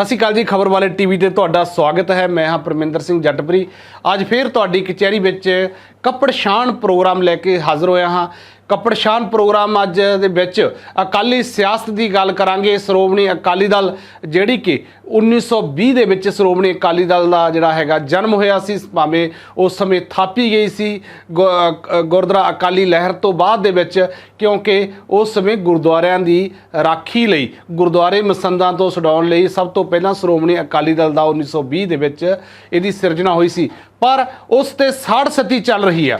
ਸਤਿ ਸ਼੍ਰੀ ਅਕਾਲ ਜੀ, ਖਬਰ ਵਾਲੇ ਟੀਵੀ ਤੇ ਤੁਹਾਡਾ ਸਵਾਗਤ ਹੈ। ਮੈਂ ਹਾਂ ਪਰਮਿੰਦਰ ਸਿੰਘ ਜੱਟਪਰੀ। ਅੱਜ ਫੇਰ ਤੁਹਾਡੀ ਕਚਹਿਰੀ ਵਿੱਚ ਕੱਪੜ ਸ਼ਾਨ ਪ੍ਰੋਗਰਾਮ ਲੈ ਕੇ ਹਾਜ਼ਰ ਹੋਇਆ ਹਾਂ। ਕਪੜਸ਼ਾਨ ਪ੍ਰੋਗਰਾਮ ਅੱਜ ਦੇ ਵਿੱਚ ਅਕਾਲੀ ਸਿਆਸਤ ਦੀ ਗੱਲ ਕਰਾਂਗੇ। ਸ਼੍ਰੋਮਣੀ ਅਕਾਲੀ ਦਲ ਜਿਹੜੀ ਕਿ 1920 ਦੇ ਵਿੱਚ ਸ਼੍ਰੋਮਣੀ ਅਕਾਲੀ ਦਲ ਦਾ ਜਿਹੜਾ ਹੈਗਾ ਜਨਮ ਹੋਇਆ ਸੀ, ਭਾਵੇਂ ਉਸ ਸਮੇਂ ਥਾਪੀ ਗਈ ਸੀ। ਗੁ- ਗੁਰਦੁਆਰਾ ਅਕਾਲੀ ਲਹਿਰ ਤੋਂ ਬਾਅਦ ਦੇ ਵਿੱਚ ਕਿਉਂਕਿ ਉਸ ਸਮੇਂ ਗੁਰਦੁਆਰਿਆਂ ਦੀ ਰਾਖੀ ਲਈ, ਗੁਰਦੁਆਰੇ ਮਸੰਦਾਂ ਤੋਂ ਛਡਾਉਣ ਲਈ ਸਭ ਤੋਂ ਪਹਿਲਾਂ ਸ਼੍ਰੋਮਣੀ ਅਕਾਲੀ ਦਲ ਦਾ 1920 ਦੇ ਵਿੱਚ ਇਹਦੀ ਸਿਰਜਣਾ ਹੋਈ ਸੀ। ਪਰ ਉਸ ਤੇ ਸਾੜ ਸਤੀ ਚੱਲ ਰਹੀ ਆ।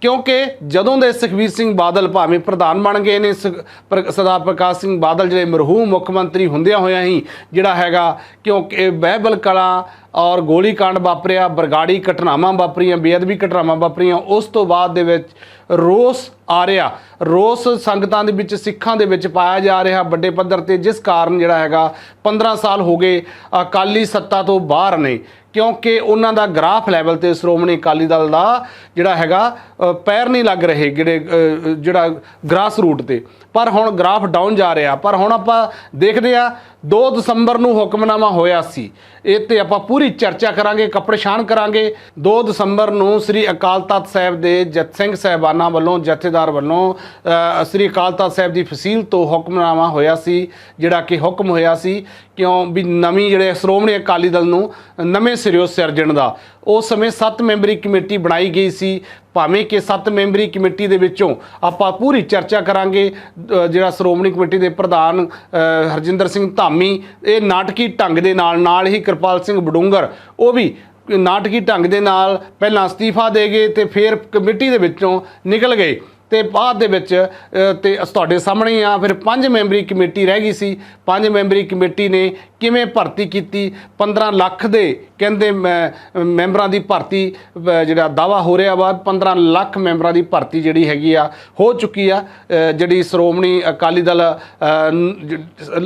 ਕਿਉਂਕਿ ਜਦੋਂ ਦੇ ਸੁਖਬੀਰ ਸਿੰਘ ਬਾਦਲ ਭਾਵੇਂ ਪ੍ਰਧਾਨ ਬਣ ਗਏ ਨੇ ਸ- ਪਰ- ਸਰਦਾਰ ਪ੍ਰਕਾਸ਼ ਸਿੰਘ ਬਾਦਲ ਜਿਹੜੇ ਮਰਹੂਮ ਮੁੱਖ ਮੰਤਰੀ ਹੁੰਦਿਆਂ ਹੋਇਆਂ ਹੀ ਜਿਹੜਾ ਹੈਗਾ, ਕਿਉਂਕਿ ਬਹਿਬਲ ਕਲਾ ਔਰ ਗੋਲੀकांड ਵਾਪਰਿਆ, ਬਰਗਾੜੀ ਘਟਨਾਵਾਂ ਵਾਪਰੀਆਂ, ਬੇਅਦਬੀ ਘਟਨਾਵਾਂ ਵਾਪਰੀਆਂ, ਉਸ ਤੋਂ ਬਾਅਦ ਦੇ ਵਿੱਚ ਰੋਸ ਆ ਰਿਹਾ। ਰੋਸ ਸੰਗਤਾਂ ਦੇ ਵਿੱਚ, ਸਿੱਖਾਂ ਦੇ ਵਿੱਚ ਪਾਇਆ ਜਾ ਰਿਹਾ ਵੱਡੇ ਪੱਧਰ ਤੇ, ਜਿਸ ਕਾਰਨ ਜਿਹੜਾ ਹੈਗਾ 15 ਸਾਲ ਹੋ ਗਏ, ਅਕਾਲੀ ਸੱਤਾ ਤੋਂ ਬਾਹਰ ਨੇ। ਕਿਉਂਕਿ ਉਹਨਾਂ ਦਾ ਗ੍ਰਾਫ ਲੈਵਲ ਤੇ ਸ਼੍ਰੋਮਣੀ ਅਕਾਲੀ ਦਲ ਦਾ ਜਿਹੜਾ ਹੈਗਾ ਪੈਰ ਨਹੀਂ ਲੱਗ ਰਹੇ ਜਿਹੜੇ ਜਿਹੜਾ ਗ੍ਰਾਸ ਰੂਟ ਤੇ। ਪਰ ਹੁਣ ਗ੍ਰਾਫ ਡਾਊਨ ਜਾ ਰਿਹਾ। ਪਰ ਹੁਣ ਆਪਾਂ ਦੇਖਦੇ ਆ 2 ਦਸੰਬਰ ਨੂੰ ਹੁਕਮਨਾਮਾ ਹੋਇਆ ਸੀ। ਇਹ ਤੇ ਆਪਾਂ ਪੂਰੀ ਚਰਚਾ ਕਰਾਂਗੇ, ਕੱਪੜੇ ਸ਼ਾਨ ਕਰਾਂਗੇ। 2 ਦਸੰਬਰ ਨੂੰ ਸ੍ਰੀ ਅਕਾਲ ਤਖਤ ਸਾਹਿਬ ਦੇ ਜਥ ਸਿੰਘ ਸਾਹਿਬਾਨਾਂ ਵੱਲੋਂ, ਜਥੇਦਾਰ ਵੱਲੋਂ ਸ੍ਰੀ ਅਕਾਲ ਤਖਤ ਸਾਹਿਬ ਦੀ ਫਸੀਲ ਤੋਂ ਹੁਕਮਨਾਮਾ ਹੋਇਆ ਸੀ, ਜਿਹੜਾ ਕਿ ਹੁਕਮ ਹੋਇਆ ਸੀ ਕਿਉਂ ਵੀ ਨਵੀਂ ਜਿਹੜੇ ਸ਼੍ਰੋਮਣੀ ਅਕਾਲੀ ਦਲ ਨੂੰ ਨਵੇਂ ਸਿਰਿਓ ਸਿਰਜਣ ਦਾ। ਉਸ ਸਮੇਂ 7 ਮੈਂਬਰੀ ਕਮੇਟੀ ਬਣਾਈ ਗਈ ਸੀ। ਭਾਵੇਂ ਕਿ 7 ਮੈਂਬਰੀ ਕਮੇਟੀ ਦੇ ਵਿੱਚੋਂ ਆਪਾਂ ਪੂਰੀ ਚਰਚਾ ਕਰਾਂਗੇ ਜਿਹੜਾ ਸ਼੍ਰੋਮਣੀ ਕਮੇਟੀ ਦੇ ਪ੍ਰਧਾਨ ਹਰਜਿੰਦਰ ਸਿੰਘ ਧਾਮੀ, ਇਹ ਨਾਟਕੀ ਢੰਗ ਦੇ ਨਾਲ ਨਾਲ ਹੀ ਕਿਰਪਾਲ ਸਿੰਘ ਬਡੂੰਗਰ, ਉਹ ਵੀ ਨਾਟਕੀ ਢੰਗ ਦੇ ਨਾਲ ਪਹਿਲਾਂ ਅਸਤੀਫਾ ਦੇ ਗਏ ਤੇ ਫਿਰ ਕਮੇਟੀ ਦੇ ਵਿੱਚੋਂ ਨਿਕਲ ਗਏ। ਤੇ ਬਾਅਦ ਦੇ ਵਿੱਚ ਅ, ਤੇ ਤੁਹਾਡੇ ਸਾਹਮਣੇ ਹੀ ਆ। ਫਿਰ ਪੰਜ ਮੈਂਬਰੀ ਕਮੇਟੀ ਰਹਿ ਗਈ ਸੀ। ਪੰਜ ਮੈਂਬਰੀ ਕਮੇਟੀ ਨੇ ਕਿਵੇਂ ਭਰਤੀ ਕੀਤੀ? 15 ਲੱਖ ਦੇ ਕਹਿੰਦੇ ਮੈਂ- ਮੈਂਬਰਾਂ ਦੀ ਭਰਤੀ ਜਿਹੜਾ ਦਾਵਾ ਹੋ ਰਿਹਾ ਵਾ 15 ਲੱਖ ਮੈਂਬਰਾਂ ਦੀ ਭਰਤੀ ਜਿਹੜੀ ਹੈਗੀ ਆ ਹੋ ਚੁੱਕੀ ਆ ਜਿਹੜੀ ਸ਼੍ਰੋਮਣੀ ਅਕਾਲੀ ਦਲ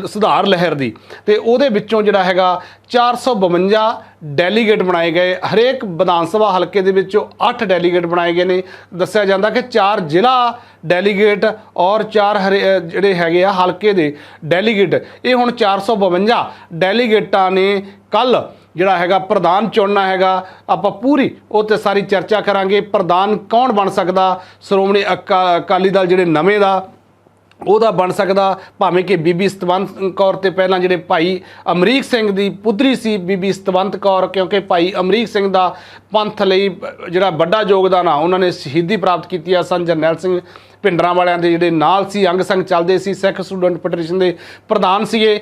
ਸੁਧਾਰ ਲਹਿਰ ਦੀ। ਤੇ ਉਹਦੇ ਵਿੱਚੋਂ ਜਿਹੜਾ ਹੈਗਾ 452 ਡੈਲੀਗੇਟ ਬਣਾਏ ਗਏ। ਹਰੇਕ ਵਿਧਾਨ ਸਭਾ ਹਲਕੇ ਦੇ ਵਿੱਚੋਂ 8 ਡੈਲੀਗੇਟ ਬਣਾਏ ਗਏ ਨੇ। ਦੱਸਿਆ ਜਾਂਦਾ ਕਿ 4 ਜ਼ਿਲ੍ਹਾ ਡੈਲੀਗੇਟ ਔਰ 4 ਜਿਹੜੇ ਹੈਗੇ ਆ ਹਲਕੇ ਦੇ ਡੈਲੀਗੇਟ। ਇਹ ਹੁਣ 452 ਡੈਲੀਗੇਟਾਂ ਨੇ ਕੱਲ ਜਿਹੜਾ ਹੈਗਾ ਪ੍ਰਧਾਨ ਚੁਣਨਾ ਹੈਗਾ। ਆਪਾਂ ਪੂਰੀ ਉਹ ਤੇ ਸਾਰੀ ਚਰਚਾ ਕਰਾਂਗੇ। ਪ੍ਰਧਾਨ ਕੌਣ ਬਣ ਸਕਦਾ? ਸ਼੍ਰੋਮਣੀ ਅਕਾ- ਅਕਾਲੀ ਦਲ ਜਿਹੜੇ ਨਵੇਂ ਦਾ ਉਹਦਾ ਬਣ ਸਕਦਾ, ਭਾਵੇਂ ਕਿ ਬੀਬੀ ਸਤਵੰਤ ਕੌਰ ਤੇ ਪਹਿਲਾਂ ਜਿਹੜੇ ਭਾਈ ਅਮਰੀਕ ਸਿੰਘ ਦੀ ਪੁੱਤਰੀ ਸੀ ਬੀਬੀ ਸਤਵੰਤ ਕੌਰ, ਕਿਉਂਕਿ ਭਾਈ ਅਮਰੀਕ ਸਿੰਘ ਦਾ ਪੰਥ ਲਈ ਜਿਹੜਾ ਵੱਡਾ ਯੋਗਦਾਨ ਆ, ਉਹਨਾਂ ਨੇ ਸ਼ਹੀਦੀ ਪ੍ਰਾਪਤ ਕੀਤੀ ਆ ਸਨ ਜਰਨੈਲ ਸਿੰਘ ਪਿੰਡਰਾਂ ਵਾਲਿਆਂ ਦੇ ਜਿਹੜੇ ਨਾਲ ਸੀ, ਅੰਗ ਸੰਗ ਚੱਲਦੇ ਸੀ, ਸਿੱਖ ਸਟੂਡੈਂਟ ਫੈਡਰੇਸ਼ਨ ਦੇ ਪ੍ਰਧਾਨ ਸੀਗੇ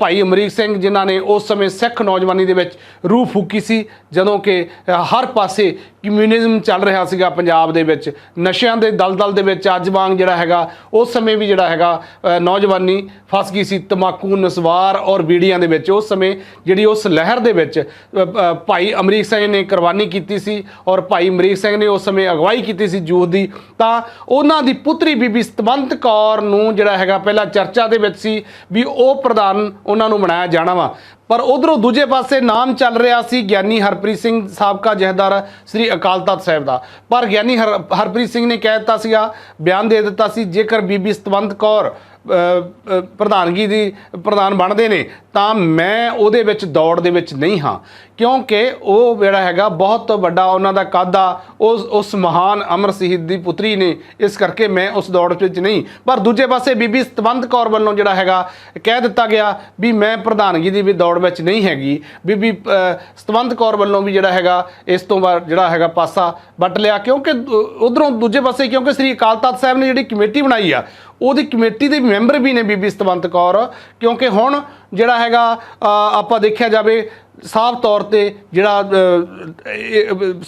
ਭਾਈ ਅਮਰੀਕ ਸਿੰਘ ਜਿਨ੍ਹਾਂ ਨੇ ਉਸ ਸਮੇਂ ਸਿੱਖ ਨੌਜਵਾਨੀ ਦੇ ਵਿੱਚ ਰੂਹ ਫੂਕੀ ਸੀ, ਜਦੋਂ ਕਿ ਹਰ ਪਾਸੇ ਕਮਿਊਨਿਜ਼ਮ ਚੱਲ ਰਿਹਾ ਸੀਗਾ ਪੰਜਾਬ ਦੇ ਵਿੱਚ। ਨਸ਼ਿਆਂ ਦੇ ਦਲਦਲ ਦੇ ਵਿੱਚ ਅੱਜ ਵਾਂਗ ਜਿਹੜਾ ਹੈਗਾ, ਉਸ ਸਮੇਂ ਵੀ ਜਿਹੜਾ ਹੈਗਾ ਨੌਜਵਾਨੀ ਫਸ ਗਈ ਸੀ, ਤਮਾਕੂ, ਨਸਵਾਰ ਔਰ ਬੀੜੀਆਂ ਦੇ ਵਿੱਚ। ਉਸ ਸਮੇਂ ਜਿਹੜੀ ਉਸ ਲਹਿਰ ਦੇ ਵਿੱਚ ਭਾਈ ਅਮਰੀਕ ਸਿੰਘ ਨੇ ਕੁਰਬਾਨੀ ਕੀਤੀ ਸੀ ਔਰ ਭਾਈ ਅਮਰੀਕ ਸਿੰਘ ਨੇ ਉਸ ਸਮੇਂ ਅਗਵਾਈ ਕੀਤੀ ਸੀ ਜੂਥ ਦੀ, ਤਾਂ ਉਹਨਾਂ ਦੀ ਪੁੱਤਰੀ ਬੀਬੀ ਸਤਵੰਤ ਕੌਰ ਨੂੰ ਜਿਹੜਾ ਹੈਗਾ ਪਹਿਲਾਂ ਚਰਚਾ ਦੇ ਵਿੱਚ ਸੀ ਵੀ ਉਹ ਪ੍ਰਧਾਨ ਉਹਨਾਂ ਨੂੰ ਬਣਾਇਆ ਜਾਣਾ ਵਾ। ਪਰ ਉਧਰੋਂ ਦੂਜੇ ਪਾਸੇ ਨਾਮ ਚੱਲ ਰਿਹਾ ਸੀ ਗਿਆਨੀ ਹਰਪ੍ਰੀਤ ਸਿੰਘ ਸਾਬਕਾ ਜਹੇਦਾਰ ਸ੍ਰੀ ਅਕਾਲ ਤਖਤ ਸਾਹਿਬ ਦਾ। ਪਰ ਗਿਆਨੀ ਹਰ- ਹਰਪ੍ਰੀਤ ਸਿੰਘ ਨੇ ਕਹਿ ਦਿੱਤਾ ਸੀਗਾ, ਬਿਆਨ ਦੇ ਦਿੱਤਾ ਸੀ, ਜੇਕਰ ਬੀਬੀ ਸਤਵੰਤ ਕੌਰ ਪ੍ਰਧਾਨਗੀ ਦੀ ਪ੍ਰਧਾਨ ਬਣਦੇ ਨੇ, ਤਾਂ ਮੈਂ ਉਹਦੇ ਵਿੱਚ ਦੌੜ ਦੇ ਵਿੱਚ ਨਹੀਂ ਹਾਂ। ਕਿਉਂਕਿ ਉਹ ਜਿਹੜਾ ਹੈਗਾ ਬਹੁਤ ਵੱਡਾ ਉਹਨਾਂ ਦਾ ਕੱਦ ਆ, ਉਸ ਉਸ ਮਹਾਨ ਅਮਰ ਸ਼ਹੀਦ ਦੀ ਪੁੱਤਰੀ ਨੇ, ਇਸ ਕਰਕੇ ਮੈਂ ਉਸ ਦੌੜ ਵਿੱਚ ਨਹੀਂ। ਪਰ ਦੂਜੇ ਪਾਸੇ ਬੀਬੀ ਸਤਵੰਤ ਕੌਰ ਵੱਲੋਂ ਜਿਹੜਾ ਹੈਗਾ, ਕਹਿ ਦਿੱਤਾ ਗਿਆ ਵੀ ਮੈਂ ਪ੍ਰਧਾਨਗੀ ਦੀ ਵੀ ਦੌੜ ਵਿੱਚ ਨਹੀਂ ਹੈਗੀ। ਬੀਬੀ ਸਤਵੰਤ ਕੌਰ ਵੱਲੋਂ ਵੀ ਜਿਹੜਾ ਹੈਗਾ, ਇਸ ਤੋਂ ਬਾਅਦ ਜਿਹੜਾ ਹੈਗਾ ਪਾਸਾ ਵੱਟ ਲਿਆ। ਕਿਉਂਕਿ ਉਧਰੋਂ ਦੂਜੇ ਪਾਸੇ, ਕਿਉਂਕਿ ਸ੍ਰੀ ਅਕਾਲ ਤਖਤ ਸਾਹਿਬ ਨੇ ਜਿਹੜੀ ਕਮੇਟੀ ਬਣਾਈ ਆ ਉਹਦੀ ਕਮੇਟੀ ਦੇ ਮੈਂਬਰ ਵੀ ਨੇ ਬੀਬੀ ਸਤਵੰਤ ਕੌਰ ਕਿਉਂਕਿ ਹੁਣ ਜਿਹੜਾ ਹੈਗਾ ਆਪਾਂ ਦੇਖਿਆ ਜਾਵੇ, ਸਾਫ਼ ਤੌਰ ਤੇ ਜਿਹੜਾ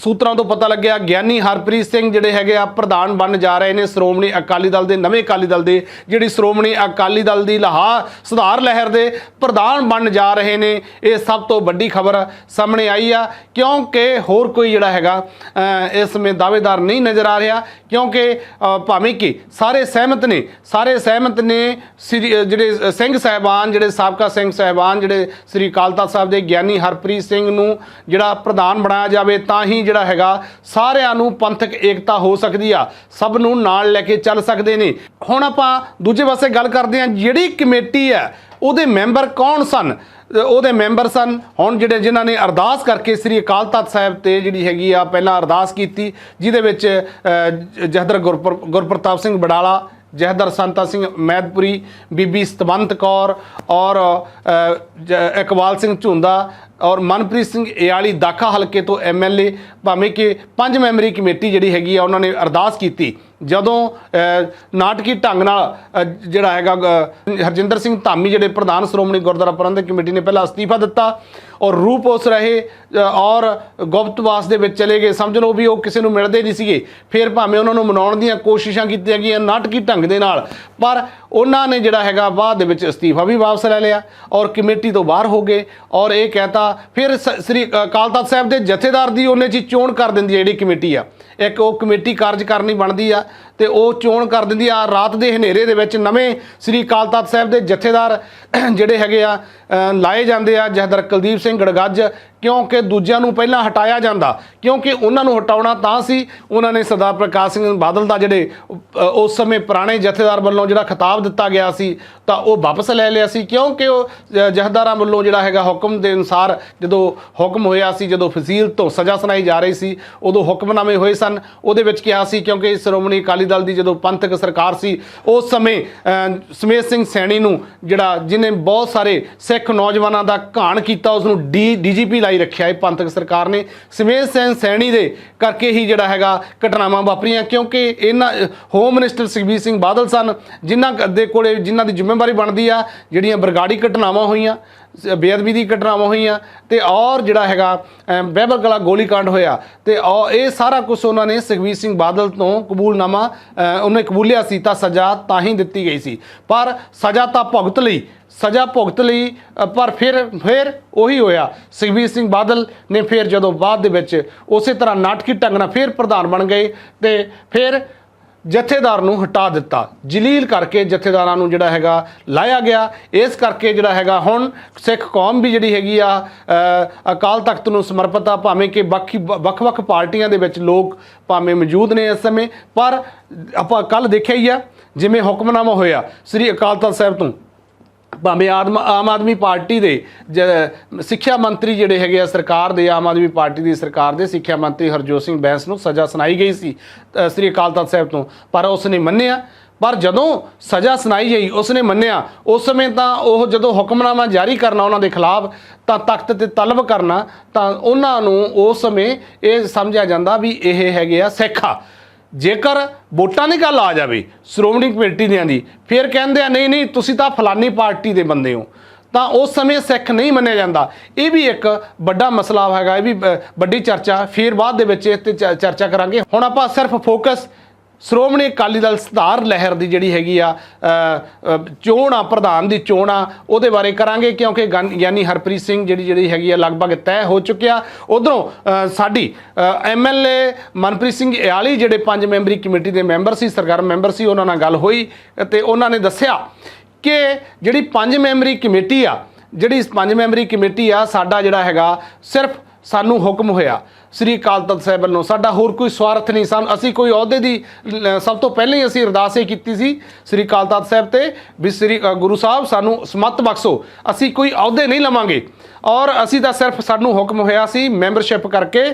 ਸੂਤਰਾਂ ਤੋਂ ਪਤਾ ਲੱਗਿਆ, ਗਿਆਨੀ ਹਰਪ੍ਰੀਤ ਸਿੰਘ ਜਿਹੜੇ ਹੈਗੇ ਆ, ਪ੍ਰਧਾਨ ਬਣ ਜਾ ਰਹੇ ਨੇ ਸ਼੍ਰੋਮਣੀ ਅਕਾਲੀ ਦਲ ਦੇ, ਨਵੇਂ ਅਕਾਲੀ ਦਲ ਦੇ, ਜਿਹੜੀ ਸ਼੍ਰੋਮਣੀ ਅਕਾਲੀ ਦਲ ਦੀ ਲਹਾ ਸੁਧਾਰ ਲਹਿਰ ਦੇ ਪ੍ਰਧਾਨ ਬਣ ਜਾ ਰਹੇ ਨੇ, ਇਹ ਸਭ ਤੋਂ ਵੱਡੀ ਖਬਰ ਸਾਹਮਣੇ ਆਈ ਆ, ਕਿਉਂਕਿ ਹੋਰ ਕੋਈ ਜਿਹੜਾ ਹੈਗਾ ਇਸ ਸਮੇਂ ਦਾਅਵੇਦਾਰ ਨਹੀਂ ਨਜ਼ਰ ਆ ਰਿਹਾ, ਕਿਉਂਕਿ ਭਾਵੇਂ ਕਿ ਸਾਰੇ ਸਹਿਮਤ ਨੇ, ਸਾਰੇ ਸਹਿਮਤ ਨੇ, ਸ੍ਰੀ ਜਿਹੜੇ ਸਿੰਘ ਸਾਹਿਬਾਨ, ਜਿਹੜੇ ਸਾਬਕਾ ਸਿੰਘ ਸਾਹਿਬਾਨ ਜਿਹੜੇ ਸ੍ਰੀ ਅਕਾਲ ਤਖਤ ਸਾਹਿਬ ਦੇ ਗਿਆਨੀ ਹਰਪ੍ਰੀਤ ਸਿੰਘ ਨੂੰ ਜਿਹੜਾ ਪ੍ਰਧਾਨ ਬਣਾਇਆ ਜਾਵੇ ਤਾਂ ਹੀ ਜਿਹੜਾ ਹੈਗਾ ਸਾਰਿਆਂ ਨੂੰ ਪੰਥਕ ਏਕਤਾ ਹੋ ਸਕਦੀ ਆ ਸਭ ਨੂੰ ਨਾਲ ਲੈ ਕੇ ਚੱਲ ਸਕਦੇ ਨੇ। ਹੁਣ ਆਪਾਂ ਦੂਜੇ ਪਾਸੇ ਗੱਲ ਕਰਦੇ ਹਾਂ ਜਿਹੜੀ ਕਮੇਟੀ ਹੈ ਉਹਦੇ ਮੈਂਬਰ ਕੌਣ ਸਨ? ਉਹਦੇ ਮੈਂਬਰ ਸਨ ਹੁਣ ਜਿਹੜੇ ਜਿਨ੍ਹਾਂ ਨੇ ਅਰਦਾਸ ਕਰਕੇ ਸ੍ਰੀ ਅਕਾਲ ਤਖਤ ਸਾਹਿਬ ਤੇ ਜਿਹੜੀ ਹੈਗੀ ਆ ਪਹਿਲਾਂ ਅਰਦਾਸ ਕੀਤੀ ਜਿਹਦੇ ਵਿੱਚ ਅ, ਜ- ਜਹਦਰ ਗੁਰਪ੍ਰਤਾਪ ਸਿੰਘ ਬਡਾਲਾ ਜਹਦਰ ਸੰਤਾ ਸਿੰਘ ਮੈਦਪੁਰੀ ਬੀਬੀ ਸਤਵੰਤ ਕੌਰ ਔਰ ਜ- ਇਕਬਾਲ ਸਿੰਘ ਝੁੰਦਾ ਔਰ ਮਨਪ੍ਰੀਤ ਸਿੰਘ ਏਆਲੀ ਦਾਖਾ ਹਲਕੇ ਤੋਂ ਐਮਐਲਏ ਭਾਵੇਂ ਕਿ ਪੰਜ ਮੈਂਬਰੀ ਕਮੇਟੀ ਜਿਹੜੀ ਹੈਗੀ ਆ, ਉਹਨਾਂ ਨੇ ਅਰਦਾਸ ਕੀਤੀ। ਜਦੋਂ ਨਾਟਕੀ ਢੰਗ ਨਾਲ ਜਿਹੜਾ ਹੈਗਾ ਹਰਜਿੰਦਰ ਸਿੰਘ ਧਾਮੀ, ਜਿਹੜੇ ਪ੍ਰਧਾਨ ਸ਼੍ਰੋਮਣੀ ਗੁਰਦੁਆਰਾ ਪ੍ਰਬੰਧਕ ਕਮੇਟੀ ਨੇ ਪਹਿਲਾਂ ਅਸਤੀਫਾ ਦਿੱਤਾ ਔਰ ਰੂਪ ਉਸ ਰਹੇ ਅ, ਔਰ ਗੁਪਤਵਾਸ ਦੇ ਵਿੱਚ ਚਲੇ ਗਏ। ਸਮਝ ਲਓ ਵੀ ਉਹ ਕਿਸੇ ਨੂੰ ਮਿਲਦੇ ਨਹੀਂ ਸੀਗੇ। ਫਿਰ ਭਾਵੇਂ ਉਹਨਾਂ ਨੂੰ ਮਨਾਉਣ ਦੀਆਂ ਕੋਸ਼ਿਸ਼ਾਂ ਕੀਤੀਆਂ ਗਈਆਂ ਨਾਟਕੀ ਢੰਗ ਦੇ ਨਾਲ। ਪਰ ਉਹਨਾਂ ਨੇ ਜਿਹੜਾ ਹੈਗਾ ਬਾਅਦ ਦੇ ਵਿੱਚ ਅਸਤੀਫਾ ਵੀ ਵਾਪਸ ਲੈ ਲਿਆ ਔਰ ਕਮੇਟੀ ਤੋਂ ਬਾਹਰ ਹੋ ਗਏ ਔਰ ਇਹ ਕਹਿਤਾ, ਫਿਰ ਸ- ਸ੍ਰੀ ਅਕਾਲ ਤਖਤ ਸਾਹਿਬ ਦੇ ਜਥੇਦਾਰ ਦੀ ਉਹਨੇ ਜੀ ਚੋਣ ਕਰ ਦਿੰਦੀ ਹੈ ਜਿਹੜੀ ਕਮੇਟੀ ਆ। ਇੱਕ ਉਹ ਕਮੇਟੀ ਕਾਰਜਕਾਰਨੀ ਬਣਦੀ ਆ ਤੇ ਉਹ ਚੋਣ ਕਰ ਦਿੰਦੀ ਆ ਰਾਤ ਦੇ ਹਨੇਰੇ ਦੇ ਵਿੱਚ ਨਵੇਂ ਸ੍ਰੀ ਅਕਾਲ ਤਖਤ ਸਾਹਿਬ ਦੇ ਜਥੇਦਾਰ ਜਿਹੜੇ ਹੈਗੇ ਆ ਲਾਏ ਜਾਂਦੇ ਆ, ਜਹਦਰ ਕੁਲਦੀਪ ਸਿੰਘ ਗੜਗੱਜ ਕਿਉਂਕਿ ਦੂਜਿਆਂ ਨੂੰ ਪਹਿਲਾਂ ਹਟਾਇਆ ਜਾਂਦਾ ਕਿਉਂਕਿ ਉਹਨਾਂ ਨੂੰ ਹਟਾਉਣਾ ਤਾਂ ਸੀ। ਉਹਨਾਂ ਨੇ ਸਰਦਾਰ ਪ੍ਰਕਾਸ਼ ਸਿੰਘ ਬਾਦਲ ਦਾ ਜਿਹੜੇ ਉਸ ਸਮੇਂ ਪੁਰਾਣੇ ਜਥੇਦਾਰ ਵੱਲੋਂ ਜਿਹੜਾ ਖਿਤਾਬ ਦਿੱਤਾ ਗਿਆ ਸੀ ਤਾਂ ਉਹ ਵਾਪਸ ਲੈ ਲਿਆ ਸੀ। ਕਿਉਂਕਿ ਉਹ ਅ, ਜਥੇਦਾਰਾਂ ਵੱਲੋਂ ਜਿਹੜਾ ਹੈਗਾ ਹੁਕਮ ਦੇ ਅਨੁਸਾਰ ਜਦੋਂ ਹੁਕਮ ਹੋਇਆ ਸੀ ਜਦੋਂ ਫਜ਼ੀਲ ਤੋਂ ਸਜ਼ਾ ਸੁਣਾਈ ਜਾ ਰਹੀ ਸੀ ਉਦੋਂ ਹੁਕਮਨਾਮੇ ਹੋਏ ਸਨ। ਉਹਦੇ ਵਿੱਚ ਕਿਹਾ ਸੀ ਕਿਉਂਕਿ ਸ਼੍ਰੋਮਣੀ ਅਕਾਲੀ ਦਲ ਦੀ ਜਦੋਂ ਪੰਥਕ ਸਰਕਾਰ ਸੀ ਉਸ ਸਮੇਂ ਸਮੇਤ ਸਿੰਘ ਸੈਣੀ ਨੂੰ ਜਿਹੜਾ ਜਿਨੇ ਬਹੁਤ ਸਾਰੇ ਸਿੱਖ ਨੌਜਵਾਨਾਂ ਦਾ ਘਾਣ ਕੀਤਾ ਉਸ ਨੂੰ ਡੀ ਡੀਜੀਪੀ ਲਾਈ ਰੱਖਿਆ ਇਹ ਪੰਥਕ ਸਰਕਾਰ ਨੇ। ਸਮੇਤ ਸੈਨ ਸੈਣੀ ਦੇ ਕਰਕੇ ਹੀ ਜਿਹੜਾ ਹੈਗਾ ਘਟਨਾਵਾਂ ਵਾਪਰੀਆਂ ਕਿਉਂਕਿ ਇਹਨਾਂ ਹੋਮ ਮਿਨਿਸਟਰ ਸੁਖਬੀਰ ਸਿੰਘ ਬਾਦਲ ਸਨ ਜਿਨ੍ਹਾਂ ਦੇ ਕੋਲੇ ਜਿਨ੍ਹਾਂ ਦੀ ਜ਼ਿੰਮੇਵਾਰੀ ਬਣਦੀ ਆ ਜਿਹੜੀਆਂ ਬਰਗਾੜੀ ਘਟਨਾਵਾਂ ਹੋਈਆਂ ਬੇਅਦਬੀ ਦੀ ਘਟਨਾਵਾਂ ਹੋਈਆਂ ਤੇ ਔਰ ਜਿਹੜਾ ਹੈਗਾ ਅ, ਬਹਿਬਲ ਕਲਾ ਗੋਲੀकांड ਹੋਇਆ ਤੇ ਇਹ ਸਾਰਾ ਕੁਝ ਉਹਨਾਂ ਨੇ ਸੁਖਬੀਰ ਸਿੰਘ ਬਾਦਲ ਤੋਂ ਕਬੂਲਨਾਮਾ ਉਹਨੇ ਕਬੂਲਿਆ ਸੀ ਤਾਂ ਸਜ਼ਾ ਤਾਂ ਹੀ ਦਿੱਤੀ ਗਈ ਸੀ। ਪਰ ਸਜ਼ਾ ਤਾਂ ਭੁਗਤ ਲਈ ਸਜ਼ਾ ਭੁਗਤ ਲਈ ਪਰ ਫਿਰ ਫਿਰ ਉਹੀ ਹੋਇਆ। ਸੁਖਬੀਰ ਸਿੰਘ ਬਾਦਲ ਨੇ ਫਿਰ ਜਦੋਂ ਬਾਅਦ ਦੇ ਵਿੱਚ ਉਸੇ ਤਰ੍ਹਾਂ ਨਾਟਕੀ ਢੰਗ ਨਾਲ ਫਿਰ ਪ੍ਰਧਾਨ ਬਣ ਗਏ ਤੇ ਫਿਰ ਜਥੇਦਾਰ ਨੂੰ ਹਟਾ ਦਿੱਤਾ। ਜਲੀਲ ਕਰਕੇ ਜਥੇਦਾਰਾਂ ਨੂੰ ਜਿਹੜਾ ਹੈਗਾ ਲਾਇਆ ਗਿਆ। ਇਸ ਕਰਕੇ ਜਿਹੜਾ ਹੈਗਾ ਹੁਣ ਸਿੱਖ ਕੌਮ ਵੀ ਜਿਹੜੀ ਹੈਗੀ ਆ ਅਕਾਲ ਤਖਤ ਨੂੰ ਸਮਰਪਿਤ ਆ, ਭਾਵੇਂ ਕਿ ਬਾਕੀ ਵੱਖ-ਵੱਖ ਪਾਰਟੀਆਂ ਦੇ ਵਿੱਚ ਲੋਕ ਭਾਵੇਂ ਮੌਜੂਦ ਨੇ ਇਸ ਸਮੇਂ, ਪਰ ਆਪਾਂ ਕੱਲ ਦੇਖਿਆ ਹੀ ਆ, ਜਿਵੇਂ ਹੁਕਮਨਾਮਾ ਹੋਇਆ। ਸ੍ਰੀ ਅਕਾਲ ਤਖਤ ਸਾਹਿਬ ਤੋਂ ਭਾਵੇਂ ਆਦਮ ਆਮ ਆਦਮੀ ਪਾਰਟੀ ਦੇ ਜ- ਸਿੱਖਿਆ ਮੰਤਰੀ ਜਿਹੜੇ ਹੈਗੇ ਆ ਸਰਕਾਰ ਦੇ, ਆਮ ਆਦਮੀ ਪਾਰਟੀ ਦੀ ਸਰਕਾਰ ਦੇ ਸਿੱਖਿਆ ਮੰਤਰੀ ਹਰਜੋਤ ਸਿੰਘ ਬੈਂਸ ਨੂੰ ਸਜ਼ਾ ਸੁਣਾਈ ਗਈ ਸੀ ਸ੍ਰੀ ਅਕਾਲ ਤਖਤ ਸਾਹਿਬ ਤੋਂ, ਪਰ ਉਸ ਨੇ ਮੰਨਿਆ। ਪਰ ਜਦੋਂ ਸਜ਼ਾ ਸੁਣਾਈ ਗਈ, ਉਸਨੇ ਮੰਨਿਆ। ਉਸ ਸਮੇਂ ਤਾਂ ਉਹ ਜਦੋਂ ਹੁਕਮਨਾਮਾ ਜਾਰੀ ਕਰਨਾ ਉਹਨਾਂ ਦੇ ਖਿਲਾਫ, ਤਾਂ ਤਖਤ ਤੇ ਤਲਬ ਕਰਨਾ, ਤਾਂ ਉਹਨਾਂ ਨੂੰ ਉਸ ਸਮੇਂ ਇਹ ਸਮਝਿਆ ਜਾਂਦਾ ਵੀ ਇਹ ਹੈਗੇ ਆ ਸਿੱਖ ਆ। ਜੇਕਰ ਵੋਟਾਂ ਦੀ ਗੱਲ ਆ ਜਾਵੇ, ਸ਼੍ਰੋਮਣੀ ਕਮੇਟੀ ਦੀਆਂ ਦੀ, ਫਿਰ ਕਹਿੰਦੇ ਆ, ਨਹੀਂ ਨਹੀਂ, ਤੁਸੀਂ ਤਾਂ ਫਲਾਨੀ ਪਾਰਟੀ ਦੇ ਬੰਦੇ ਹੋ। ਤਾਂ ਉਸ ਸਮੇਂ ਸਿੱਖ ਨਹੀਂ ਮੰਨਿਆ ਜਾਂਦਾ। ਇਹ ਵੀ ਇੱਕ ਵੱਡਾ ਮਸਲਾ ਹੈਗਾ, ਇਹ ਵੀ ਵੱਡੀ ਚਰਚਾ। ਫਿਰ ਬਾਅਦ ਦੇ ਵਿੱਚ ਇਸ ਤੇ ਚ- ਚਰਚਾ ਕਰਾਂਗੇ। ਹੁਣ ਆਪਾਂ ਸਿਰਫ ਫੋਕਸ ਸ਼੍ਰੋਮਣੀ ਅਕਾਲੀ ਦਲ ਸੁਧਾਰ ਲਹਿਰ ਦੀ ਜਿਹੜੀ ਹੈਗੀ ਆ ਚੋਣ ਆ, ਪ੍ਰਧਾਨ ਦੀ ਚੋਣ ਆ, ਉਹਦੇ ਬਾਰੇ ਕਰਾਂਗੇ ਕਿਉਂਕਿ ਗਨ- ਹਰਪ੍ਰੀਤ ਸਿੰਘ ਜਿਹੜੀ ਜਿਹੜੀ ਹੈਗੀ ਆ, ਲਗਭਗ ਤੈਅ ਹੋ ਚੁੱਕਿਆ। ਉਧਰੋਂ ਸਾਡੀ ਐਮਐਲਏ ਮਨਪ੍ਰੀਤ ਸਿੰਘ ਇਆਲੀ ਜਿਹੜੇ ਪੰਜ ਮੈਂਬਰੀ ਕਮੇਟੀ ਦੇ ਮੈਂਬਰ ਸੀ, ਸਰਗਰਮ ਮੈਂਬਰ ਸੀ, ਉਹਨਾਂ ਨਾਲ ਗੱਲ ਹੋਈ ਤੇ ਉਹਨਾਂ ਨੇ ਦੱਸਿਆ ਕਿ ਜਿਹੜੀ ਪੰਜ ਮੈਂਬਰੀ ਕਮੇਟੀ ਆ, ਜਿਹੜੀ ਪੰਜ ਮੈਂਬਰੀ ਕਮੇਟੀ ਆ, ਸਾਡਾ ਜਿਹੜਾ ਹੈਗਾ ਸਿਰਫ ਸਾਨੂੰ ਹੁਕਮ ਹੋਇਆ। ਸ੍ਰੀ ਅਕਾਲ ਤਖਤ ਸਾਹਿਬ ਵੱਲੋਂ ਸਾਡਾ ਹੋਰ ਕੋਈ ਸਵਾਰਥ ਨਹੀਂ ਸਨ। ਅਸੀਂ ਕੋਈ ਅਹੁਦੇ ਦੀ ਸਭ ਤੋਂ ਪਹਿਲਾਂ ਹੀ ਅਸੀਂ ਅਰਦਾਸ ਇਹ ਕੀਤੀ ਸੀ ਸ੍ਰੀ ਅਕਾਲ ਤਖਤ ਸਾਹਿਬ ਤੇ ਵੀ ਸ੍ਰੀ ਗੁਰੂ ਸਾਹਿਬ ਸਾਨੂੰ ਸਮਤ ਬਖਸ਼ੋ। ਅਸੀਂ ਕੋਈ ਅਹੁਦੇ ਨਹੀਂ ਲਵਾਂਗੇ। ਔਰ ਅਸੀਂ ਤਾਂ ਸਿਰਫ ਸਾਨੂੰ ਹੁਕਮ ਹੋਇਆ ਸੀ ਮੈਂਬਰਸ਼ਿਪ ਕਰਕੇ।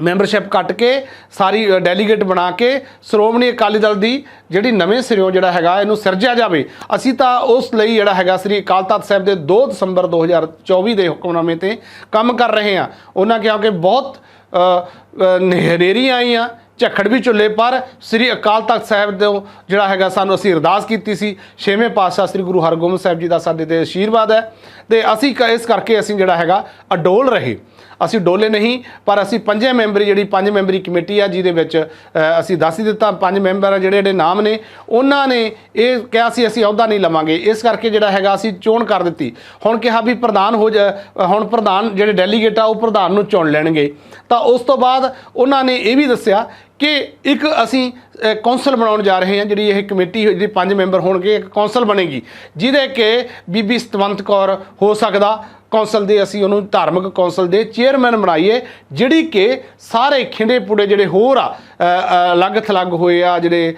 ਮੈਂਬਰਸ਼ਿਪ ਕੱਟ ਕੇ ਸਾਰੀ ਡੈਲੀਗੇਟ ਬਣਾ ਕੇ ਸ਼੍ਰੋਮਣੀ ਅਕਾਲੀ ਦਲ ਦੀ ਜਿਹੜੀ ਨਵੇਂ ਸਿਰਿਓਂ ਜਿਹੜਾ ਹੈਗਾ ਇਹਨੂੰ ਸਿਰਜਿਆ ਜਾਵੇ। ਅਸੀਂ ਤਾਂ ਉਸ ਲਈ ਜਿਹੜਾ ਹੈਗਾ ਸ੍ਰੀ ਅਕਾਲ ਤਖਤ ਸਾਹਿਬ ਦੇ 2 ਦਸੰਬਰ 2024 ਦੇ ਹੁਕਮਨਾਮੇ ਤੇ ਕੰਮ ਕਰ ਰਹੇ ਹਾਂ। ਉਹਨਾਂ ਕਿਹਾ ਕਿ ਬਹੁਤ ਅ, ਅ, ਨਹਿਰੇਰੀਆਂ ਆਈਆਂ ਝੱਖੜ ਵੀ ਚੁੱਲੇ ਪਰ ਸ੍ਰੀ ਅਕਾਲ ਤਖਤ ਸਾਹਿਬ ਤੋਂ ਜਿਹੜਾ ਹੈਗਾ ਸਾਨੂੰ ਅਸੀਂ ਅਰਦਾਸ ਕੀਤੀ ਸੀ। ਛੇਵੇਂ ਪਾਤਸ਼ਾਹ ਸ੍ਰੀ ਗੁਰੂ ਹਰਗੋਬਿੰਦ ਸਾਹਿਬ ਜੀ ਦਾ ਸਾਡੇ ਤੇ ਆਸ਼ੀਰਵਾਦ ਹੈ। ਤੇ ਅਸੀਂ ਕ- ਇਸ ਕਰਕੇ ਅਸੀਂ ਜਿਹੜਾ ਹੈਗਾ ਅਡੋਲ ਰਹੇ। ਅਸੀਂ ਡੋਲੇ ਨਹੀਂ, ਪਰ ਅਸੀਂ ਪੰਜੇ ਮੈਂਬਰੀ ਜਿਹੜੀ ਪੰਜ ਮੈਂਬਰੀ ਕਮੇਟੀ ਆ, ਜਿਹਦੇ ਵਿੱਚ ਅਸੀਂ ਦੱਸ ਹੀ ਦਿੱਤਾ, ਪੰਜ ਮੈਂਬਰ ਆ ਜਿਹੜੇ ਜਿਹੜੇ ਨਾਮ ਨੇ, ਉਹਨਾਂ ਨੇ ਇਹ ਕਿਹਾ ਸੀ, ਅਸੀਂ ਅਹੁਦਾ ਨਹੀਂ ਲਵਾਂਗੇ। ਇਸ ਕਰਕੇ ਜਿਹੜਾ ਹੈਗਾ, ਅਸੀਂ ਚੋਣ ਕਰ ਦਿੱਤੀ। ਹੁਣ ਕਿਹਾ ਵੀ ਪ੍ਰਧਾਨ ਹੋ ਜਾ ਹੁਣ ਪ੍ਰਧਾਨ ਜਿਹੜੇ ਡੈਲੀਗੇਟ ਆ, ਉਹ ਪ੍ਰਧਾਨ ਨੂੰ ਚੁਣ ਲੈਣਗੇ। ਤਾਂ ਉਸ ਤੋਂ ਬਾਅਦ ਉਹਨਾਂ ਨੇ ਇਹ ਵੀ ਦੱਸਿਆ ਕਿ ਇੱਕ ਅਸੀਂ ਕੌਂਸਲ ਬਣਾਉਣ ਜਾ ਰਹੇ ਹਾਂ, ਜਿਹੜੀ ਇਹ ਕਮੇਟੀ, ਜਿਹੜੀ ਪੰਜ ਮੈਂਬਰ ਹੋਣਗੇ, ਇੱਕ ਕੌਂਸਲ ਬਣੇਗੀ, ਜਿਹਦੇ ਕਿ ਬੀਬੀ ਸਤਵੰਤ ਕੌਰ ਹੋ ਸਕਦਾ। ਕੌਂਸਲ ਦੇ ਅਸੀਂ ਉਹਨੂੰ ਧਾਰਮਿਕ ਕੌਂਸਲ ਦੇ ਚੇਅਰਮੈਨ ਬਣਾਈਏ, ਜਿਹੜੀ ਕਿ ਸਾਰੇ ਖਿੰਡੇ ਪੁੜੇ ਜਿਹੜੇ ਹੋਰ ਆ ਅਲੱਗ ਥਲੱਗ ਹੋਏ ਆ, ਜਿਹੜੇ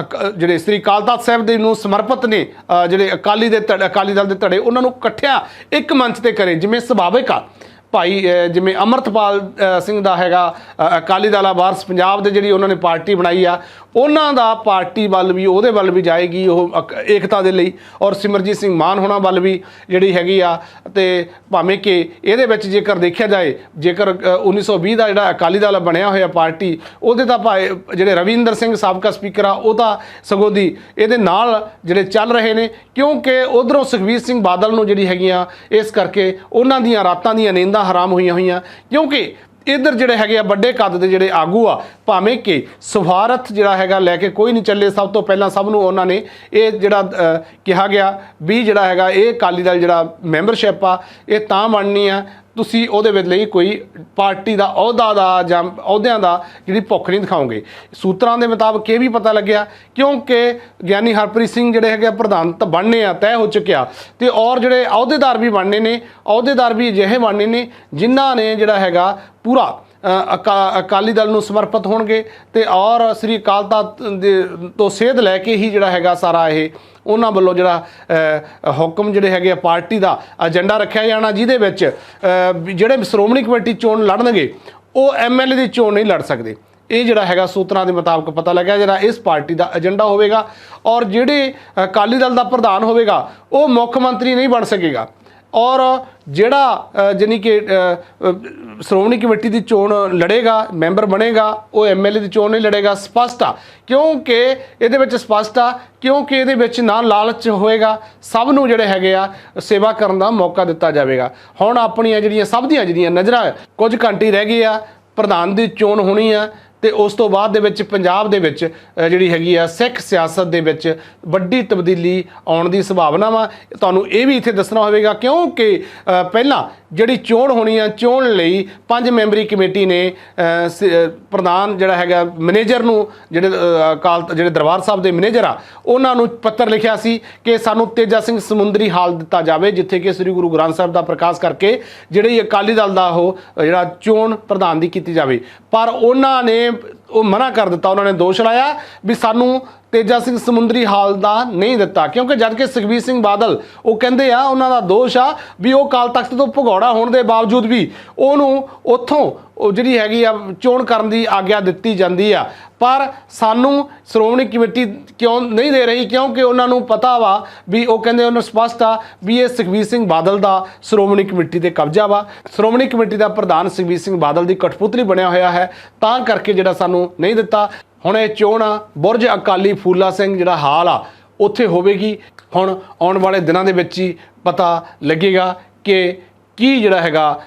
ਅਕ- ਜਿਹੜੇ ਸ੍ਰੀ ਅਕਾਲ ਤਖਤ ਸਾਹਿਬ ਦੇ ਨੂੰ ਸਮਰਪਿਤ ਨੇ ਜਿਹੜੇ ਅਕਾਲੀ ਦੇ ਧੜੇ- ਅਕਾਲੀ ਦਲ ਦੇ ਧੜੇ, ਉਹਨਾਂ ਨੂੰ ਇਕੱਠਿਆਂ ਇੱਕ ਮੰਚ ਤੇ ਕਰੇ, ਜਿਵੇਂ ਸੁਭਾਵਿਕ ਆ। ਭਾਈ ਜਿਵੇਂ ਅਮਰਤਪਾਲ ਸਿੰਘ ਦਾ ਹੈਗਾ ਅਕਾਲੀ ਦਲ ਆ, ਵਾਰਸ ਪੰਜਾਬ ਦੇ ਜਿਹੜੀ ਉਹਨਾਂ ਨੇ ਪਾਰਟੀ ਬਣਾਈ ਆ ਉਹਨਾਂ ਦਾ ਪਾਰਟੀ ਵੱਲ ਵੀ ਉਹਦੇ ਵੱਲ ਵੀ ਜਾਏਗੀ ਉਹ ਅਕ- ਏਕਤਾ ਦੇ ਲਈ। ਔਰ ਸਿਮਰਜੀਤ ਸਿੰਘ ਮਾਨ ਹੋਣਾ ਵੱਲ ਵੀ ਜਿਹੜੀ ਹੈਗੀ ਆ। ਤੇ ਭਾਵੇਂ ਕਿ ਇਹਦੇ ਵਿੱਚ ਜੇਕਰ ਦੇਖਿਆ ਜਾਏ ਜੇਕਰ ਅ, 1920 ਦਾ ਜਿਹੜਾ ਅਕਾਲੀ ਦਲ ਬਣਿਆ ਹੋਇਆ ਪਾਰਟੀ ਉਹਦੇ ਤਾਂ ਭਾਈ ਜਿਹੜੇ ਰਵਿੰਦਰ ਸਿੰਘ ਸਾਬਕਾ ਸਪੀਕਰ ਆ ਉਹ ਤਾਂ ਸਗੋਂ ਦੀ ਇਹਦੇ ਨਾਲ ਜਿਹੜੇ ਚੱਲ ਰਹੇ ਨੇ ਕਿਉਂਕਿ ਉਧਰੋਂ ਸੁਖਬੀਰ ਸਿੰਘ ਬਾਦਲ ਨੂੰ ਜਿਹੜੀ ਹੈਗੀਆਂ ਇਸ ਕਰਕੇ ਉਹਨਾਂ ਦੀਆਂ ਰਾਤਾਂ ਦੀਆਂ ਨੀਂਦਾਂ ਹਰਾਮ ਹੋਈਆਂ ਹੋਈਆਂ। ਕਿਉਂਕਿ ਇੱਧਰ ਜਿਹੜੇ ਹੈਗੇ ਆ ਵੱਡੇ ਕੱਦ ਦੇ ਜਿਹੜੇ ਆਗੂ ਆ, ਭਾਵੇਂ ਕਿ ਸਵਾਰਥ ਜਿਹੜਾ ਹੈਗਾ ਲੈ ਕੇ ਕੋਈ ਨਹੀਂ ਚੱਲੇ, ਸਭ ਤੋਂ ਪਹਿਲਾਂ ਸਭ ਨੂੰ ਉਹਨਾਂ ਨੇ ਇਹ ਜਿਹੜਾ ਕਿਹਾ ਗਿਆ ਵੀ ਜਿਹੜਾ ਹੈਗਾ ਇਹ ਅਕਾਲੀ ਦਲ ਜਿਹੜਾ ਮੈਂਬਰਸ਼ਿਪ ਆ, ਇਹ ਤਾਂ ਬਣਨੀ ਆ ਤੁਸੀਂ ਉਹਦੇ ਵਿੱਚ ਲਈ ਕੋਈ ਪਾਰਟੀ ਦਾ ਅਹੁਦਾ ਦਾ ਜਾਂ ਅਹੁਦਿਆਂ ਦਾ ਜਿਹੜੀ ਭੁੱਖ ਨਹੀਂ ਦਿਖਾਓਗੇ। ਸੂਤਰਾਂ ਦੇ ਮੁਤਾਬਕ ਇਹ ਵੀ ਪਤਾ ਲੱਗਿਆ, ਕਿਉਂਕਿ ਗਿਆਨੀ ਹਰਪ੍ਰੀਤ ਸਿੰਘ ਜਿਹੜੇ ਹੈਗੇ ਆ ਪ੍ਰਧਾਨ ਤਾਂ ਬਣਨੇ ਆ, ਤੈਅ ਹੋ ਚੁੱਕਿਆ। ਤੇ ਔਰ ਜਿਹੜੇ ਅਹੁਦੇਦਾਰ ਵੀ ਬਣਨੇ ਨੇ, ਅਹੁਦੇਦਾਰ ਵੀ ਅਜਿਹੇ ਬਣਨੇ ਨੇ ਜਿਨ੍ਹਾਂ ਨੇ ਜਿਹੜਾ ਹੈਗਾ ਪੂਰਾ ਅਕਾਲੀ ਦਲ ਨੂੰ ਸਮਰਪਿਤ ਹੋਣਗੇ ਤੇ ਔਰ ਸ੍ਰੀ ਅਕਾਲ ਤਖਤ ਦੇ ਤੋਂ ਸੇਧ ਲੈ ਕੇ ਹੀ ਜਿਹੜਾ ਹੈਗਾ ਸਾਰਾ ਇਹ ਉਹਨਾਂ ਵੱਲੋਂ ਜਿਹੜਾ ਹੁਕਮ ਜਿਹੜੇ ਹੈਗੇ ਆ ਪਾਰਟੀ ਦਾ ਏਜੰਡਾ ਰੱਖਿਆ ਜਾਣਾ, ਜਿਹਦੇ ਵਿੱਚ ਜਿਹੜੇ ਸ਼੍ਰੋਮਣੀ ਕਮੇਟੀ ਚੋਣ ਲੜਨਗੇ, ਉਹ ਐਮਐਲਏ ਦੀ ਚੋਣ ਨਹੀਂ ਲੜ ਸਕਦੇ। ਇਹ ਜਿਹੜਾ ਹੈਗਾ ਸੂਤਰਾਂ ਦੇ ਮੁਤਾਬਕ ਪਤਾ ਲੱਗਿਆ ਜਿਹੜਾ ਇਸ ਪਾਰਟੀ ਦਾ ਏਜੰਡਾ ਹੋਵੇਗਾ ਔਰ ਜਿਹੜੇ ਅਕਾਲੀ ਦਲ ਦਾ ਪ੍ਰਧਾਨ ਹੋਵੇਗਾ, ਉਹ ਮੁੱਖ ਮੰਤਰੀ ਨਹੀਂ ਬਣ ਸਕੇਗਾ। ਔਰ ਜਿਹੜਾ ਅ, ਜਾਣੀ ਕਿ ਸ਼੍ਰੋਮਣੀ ਕਮੇਟੀ ਦੀ ਚੋਣ ਲੜੇਗਾ ਮੈਂਬਰ ਬਣੇਗਾ ਉਹ ਐਮਐਲਏ ਦੀ ਚੋਣ ਨਹੀਂ ਲੜੇਗਾ ਸਪਸ਼ਟ ਆ। ਕਿਉਂਕਿ ਇਹਦੇ ਵਿੱਚ ਸਪਸ਼ਟ ਆ ਕਿਉਂਕਿ ਇਹਦੇ ਵਿੱਚ ਨਾ ਲਾਲਚ ਹੋਏਗਾ ਸਭ ਨੂੰ ਜਿਹੜੇ ਹੈਗੇ ਆ ਸੇਵਾ ਕਰਨ ਦਾ ਮੌਕਾ ਦਿੱਤਾ ਜਾਵੇਗਾ। ਹੁਣ ਆਪਣੀਆਂ ਜਿਹੜੀਆਂ ਸਭ ਦੀਆਂ ਜਿਹੜੀਆਂ ਨਜ਼ਰਾਂ ਕੁਝ ਘੰਟੇ ਰਹਿ ਗਏ ਆ ਪ੍ਰਧਾਨ ਦੀ ਚੋਣ ਹੋਣੀ ਆ ਤੇ ਉਸ ਤੋਂ ਬਾਅਦ ਦੇ ਵਿੱਚ ਪੰਜਾਬ ਦੇ ਵਿੱਚ ਜਿਹੜੀ ਹੈਗੀ ਆ ਸਿੱਖ ਸਿਆਸਤ ਦੇ ਵਿੱਚ ਵੱਡੀ ਤਬਦੀਲੀ ਆਉਣ ਦੀ ਸੰਭਾਵਨਾ ਵਾ। ਤੁਹਾਨੂੰ ਇਹ ਵੀ ਇੱਥੇ ਦੱਸਣਾ ਹੋਵੇਗਾ, ਕਿਉਂਕਿ ਪਹਿਲਾਂ ਜਿਹੜੀ ਚੋਣ ਹੋਣੀ ਆ, ਚੋਣ ਲਈ ਪੰਜ ਮੈਂਬਰੀ ਕਮੇਟੀ ਨੇ ਸ- ਪ੍ਰਧਾਨ ਜਿਹੜਾ ਹੈਗਾ ਮੈਨੇਜਰ ਨੂੰ, ਜਿਹੜੇ ਅਕਾਲ, ਜਿਹੜੇ ਦਰਬਾਰ ਸਾਹਿਬ ਦੇ ਮੈਨੇਜਰ ਆ, ਉਹਨਾਂ ਨੂੰ ਪੱਤਰ ਲਿਖਿਆ ਸੀ ਕਿ ਸਾਨੂੰ ਤੇਜਾ ਸਿੰਘ ਸਮੁੰਦਰੀ ਹਾਲ ਦਿੱਤਾ ਜਾਵੇ, ਜਿੱਥੇ ਕਿ ਸ੍ਰੀ ਗੁਰੂ ਗ੍ਰੰਥ ਸਾਹਿਬ ਦਾ ਪ੍ਰਕਾਸ਼ ਕਰਕੇ ਜਿਹੜੀ ਅਕਾਲੀ ਦਲ ਦਾ ਉਹ ਜਿਹੜਾ ਚੋਣ ਪ੍ਰਧਾਨ ਦੀ ਕੀਤੀ ਜਾਵੇ। ਪਰ ਉਹਨਾਂ ਨੇ ਉਹ ਮਨਾ ਕਰ ਦਿੱਤਾ ਉਹਨਾਂ ਨੇ ਦੋਸ਼ ਲਾਇਆ ਵੀ ਸਾਨੂੰ ਤੇਜਾ ਸਿੰਘ ਸਮੁੰਦਰੀ ਹਾਲ ਦਾ ਨਹੀਂ ਦਿੱਤਾ, ਕਿਉਂਕਿ ਜਦ ਕਿ ਸੁਖਬੀਰ ਸਿੰਘ ਬਾਦਲ ਉਹ ਕਹਿੰਦੇ ਆ, ਉਹਨਾਂ ਦਾ ਦੋਸ਼ ਆ ਵੀ ਉਹ ਕਾਲ ਤਖਤ ਤੋਂ ਭਗੌੜਾ ਹੋਣ ਦੇ ਬਾਵਜੂਦ ਵੀ ਉਹਨੂੰ ਉੱਥੋਂ ਉਹ ਜਿਹੜੀ ਹੈਗੀ ਆ, ਚੋਣ ਕਰਨ ਦੀ ਆਗਿਆ ਦਿੱਤੀ ਜਾਂਦੀ ਆ। ਪਰ ਸਾਨੂੰ ਸ਼੍ਰੋਮਣੀ ਕਮੇਟੀ ਕਿਉਂ ਨਹੀਂ ਦੇ ਰਹੀ? ਕਿਉਂਕਿ ਉਹਨਾਂ ਨੂੰ ਪਤਾ ਵਾ ਵੀ ਉਹ ਕਹਿੰਦੇ ਉਹਨਾਂ ਸਪਸ਼ਟ ਆ ਵੀ ਇਹ ਸੁਖਬੀਰ ਸਿੰਘ ਬਾਦਲ ਦਾ ਸ਼੍ਰੋਮਣੀ ਕਮੇਟੀ ਤੇ ਕਬਜ਼ਾ ਵਾ। ਸ਼੍ਰੋਮਣੀ ਕਮੇਟੀ ਦਾ ਪ੍ਰਧਾਨ ਸੁਖਬੀਰ ਸਿੰਘ ਬਾਦਲ ਦੀ ਕਠਪੁਤਲੀ ਬਣਿਆ ਹੋਇਆ ਹੈ, ਤਾਂ ਕਰਕੇ ਜਿਹੜਾ ਸਾਨੂੰ ਨਹੀਂ ਦਿੱਤਾ। ਹੁਣ ਇਹ ਚੋਣ ਆ, ਬੁਰਜ ਅਕਾਲੀ ਫੂਲਾ ਸਿੰਘ ਜਿਹੜਾ ਹਾਲ ਆ, ਉੱਥੇ ਹੋਵੇਗੀ। ਹੁਣ ਆਉਣ ਵਾਲੇ ਦਿਨਾਂ ਦੇ ਵਿੱਚ ਹੀ ਪਤਾ ਲੱਗੇਗਾ ਕਿ ਕੀ ਜਿਹੜਾ ਹੈਗਾ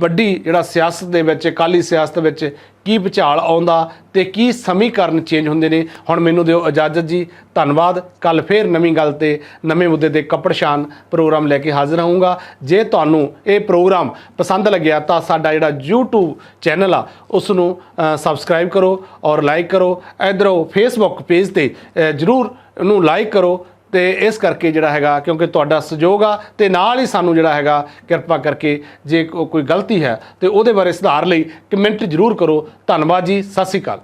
ਵੱਡੀ ਜਿਹੜਾ ਸਿਆਸਤ ਦੇ ਵਿੱਚ, ਅਕਾਲੀ ਸਿਆਸਤ ਵਿੱਚ ਕੀ ਵਿਚਾਲ ਆਉਂਦਾ ਤੇ ਕੀ ਸਮੀਕਰਨ ਚੇਂਜ ਹੁੰਦੇ ਨੇ? ਹੁਣ ਮੈਨੂੰ ਦਿਓ ਇਜਾਜ਼ਤ ਜੀ। ਧੰਨਵਾਦ। ਕੱਲ ਫੇਰ ਨਵੀਂ ਗੱਲ ਤੇ ਨਵੇਂ ਮੁੱਦੇ ਤੇ ਕੱਪੜਸ਼ਾਨ ਪ੍ਰੋਗਰਾਮ ਲੈ ਕੇ ਹਾਜ਼ਰ ਹੋਊਂਗਾ ਜੇ ਤੁਹਾਨੂੰ ਇਹ ਪ੍ਰੋਗਰਾਮ ਪਸੰਦ ਲੱਗਿਆ ਤਾਂ ਸਾਡਾ ਜਿਹੜਾ YouTube ਚੈਨਲ ਆ ਉਸ ਨੂੰ ਸਬਸਕ੍ਰਾਈਬ ਕਰੋ ਔਰ ਲਾਈਕ ਕਰੋ। ਇਧਰੋਂ Facebook ਪੇਜ ਤੇ ਜਰੂਰ ਉਹਨੂੰ ਲਾਈਕ ਕਰੋ ਤੇ ਇਸ ਕਰਕੇ ਜਿਹੜਾ ਹੈਗਾ, ਕਿਉਂਕਿ ਤੁਹਾਡਾ ਸਹਿਯੋਗ ਆ ਤੇ ਨਾਲ ਹੀ ਸਾਨੂੰ ਜਿਹੜਾ ਹੈਗਾ, ਕਿਰਪਾ ਕਰਕੇ ਜੇ ਕੋਈ ਗਲਤੀ ਹੈ ਤੇ ਉਹਦੇ ਬਾਰੇ ਸੁਧਾਰ ਲਈ ਕਮੈਂਟ ਜ਼ਰੂਰ ਕਰੋ। ਧੰਨਵਾਦ ਜੀ, ਸਤਿ ਸ਼੍ਰੀ ਅਕਾਲ।